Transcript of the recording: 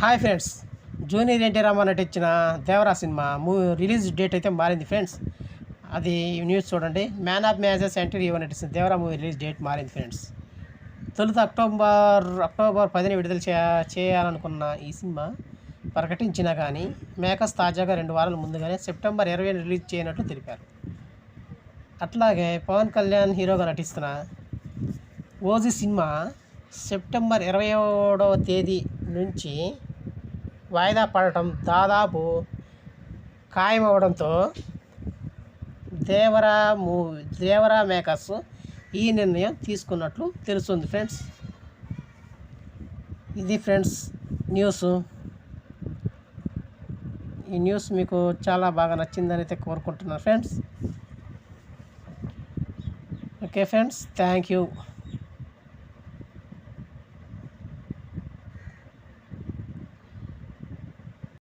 Hi friends. Junior NT Rama Rao నటించిన Devara cinema movie release date అయితే మారింది friends. అది న్యూస్ చూడండి. మ్యాన్ ఆఫ్ మ్యాచెస్ ఎంటర్ ఇవ్వ నటించిన Devara movie release date friends friends. తొలుత అక్టోబర్ అక్టోబర్ పదిని విడుదల చే చేయాలనుకున్న ఈ సినిమా ప్రకటించినా కానీ మేకస్ తాజాగా రెండు వారాల ముందుగానే సెప్టెంబర్ ఇరవై రిలీజ్ చేయనట్లు తెలిపారు. అట్లాగే పవన్ కళ్యాణ్ హీరోగా నటిస్తున్న ఓజీ సినిమా సెప్టెంబర్ ఇరవై ఏడవ తేదీ నుంచి వాయిదా పడటం దాదాపు ఖాయమవడంతో దేవరా మూవీ దేవరా మేకర్స్ ఈ నిర్ణయం తీసుకున్నట్లు తెలుస్తుంది ఫ్రెండ్స్. ఇది ఫ్రెండ్స్ న్యూస్. ఈ న్యూస్ మీకు చాలా బాగా నచ్చిందని అయితే కోరుకుంటున్నాను friends. Okay friends thank you.